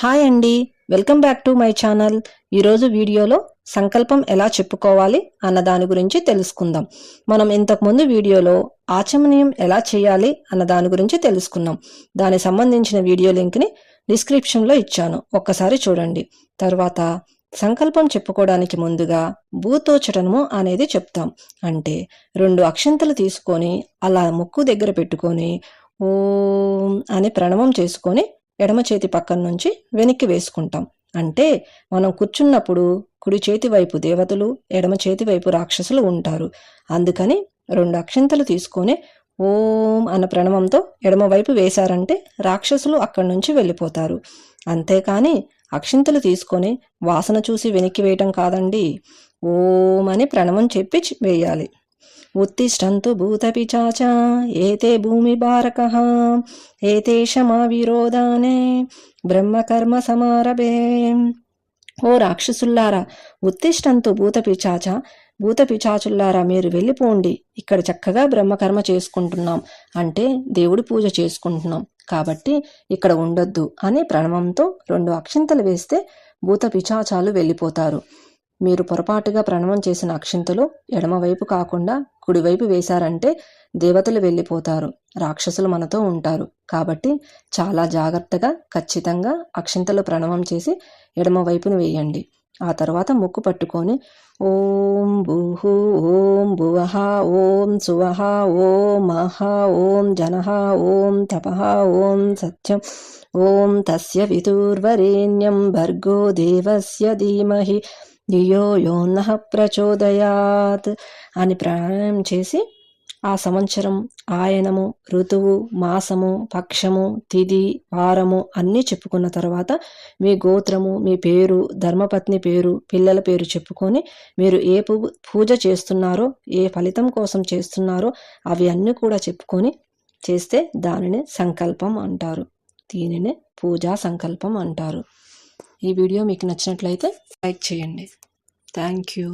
Hi అండి. Welcome back to my channel. ఈరోజు వీడియోలో సంకల్పం ఎలా చెప్పుకోవాలి అన్న దాని గురించి తెలుసుకుందాం. మనం ఇంతకుముందు వీడియోలో ఆచమనీయం ఎలా చేయాలి అన్న దాని గురించి తెలుసుకున్నాం. దానికి సంబంధించిన వీడియో లింక్ని డిస్క్రిప్షన్లో ఇచ్చాను. ఒక్కసారి చూడండి. తర్వాత సంకల్పం చెప్పుకోవడానికి ముందుగా భూతోచటనము అనేది చెప్తాం. అంటే రెండు అక్షంతలు తీసుకొని అలా ముక్కు దగ్గర పెట్టుకొని ఓం అని ప్రణవం చేసుకొని ఎడమ చేతి పక్కన నుంచి వెనక్కి వేసుకుంటాం. అంటే మనం కూర్చున్నప్పుడు కుడి చేతి వైపు దేవతలు ఎడమ చేతి వైపు రాక్షసులు ఉంటారు. అందుకని రెండు అక్షంతలు తీసుకొని ఓం అన్న ప్రణవంతో ఎడమవైపు వేశారంటే రాక్షసులు అక్కడి నుంచి వెళ్ళిపోతారు. అంతేకాని అక్షింతలు తీసుకొని వాసన చూసి వెనక్కి వేయటం కాదండి. ఓం అని ప్రణవం చెప్పి వేయాలి. ఉత్తిష్టంతు భూతపిచాచ ఏతే భూమి బారక ఏతేషమా విరోధానే బ్రహ్మకర్మ సమారభే. ఓ రాక్షసుల్లారా ఉత్తిష్టంతు భూత పిచాచ భూత మీరు వెళ్ళిపోండి. ఇక్కడ చక్కగా బ్రహ్మకర్మ చేసుకుంటున్నాం. అంటే దేవుడి పూజ చేసుకుంటున్నాం. కాబట్టి ఇక్కడ ఉండొద్దు అనే ప్రణవంతో రెండు అక్షింతలు వేస్తే భూత పిచాచాలు వెళ్ళిపోతారు. మీరు పొరపాటుగా ప్రణవం చేసిన అక్షింతలు ఎడమవైపు కాకుండా కుడివైపు వేశారంటే దేవతలు వెళ్ళిపోతారు రాక్షసులు మనతో ఉంటారు. కాబట్టి చాలా జాగ్రత్తగా ఖచ్చితంగా అక్షింతలు ప్రణవం చేసి ఎడమవైపును వేయండి. ఆ తర్వాత ముక్కు పట్టుకొని ఓం భూహు ఓం భువహ ఓం సువహ ఓం మహ ఓం జనహ ఓం తపహ ఓం సత్యం ఓం తస్య విదూర్వరేణ్యం భర్గో దేవస్య ధీమహి ధియో యోన్నః ప్రచోదయాత్ అని ప్రాణాయామం చేసి ఆ సంవత్సరం ఆయనము ఋతువు మాసము పక్షము తిథి వారము అన్నీ చెప్పుకున్న తర్వాత మీ గోత్రము మీ పేరు ధర్మపత్ని పేరు పిల్లల పేరు చెప్పుకొని మీరు ఏ పూజ చేస్తున్నారో ఏ ఫలితం కోసం చేస్తున్నారో అవి అన్నీ కూడా చెప్పుకొని చేస్తే దానిని సంకల్పం అంటారు. దీనిని పూజా సంకల్పం అంటారు. ఈ వీడియో మీకు నచ్చినట్లయితే లైక్ చేయండి. Thank you.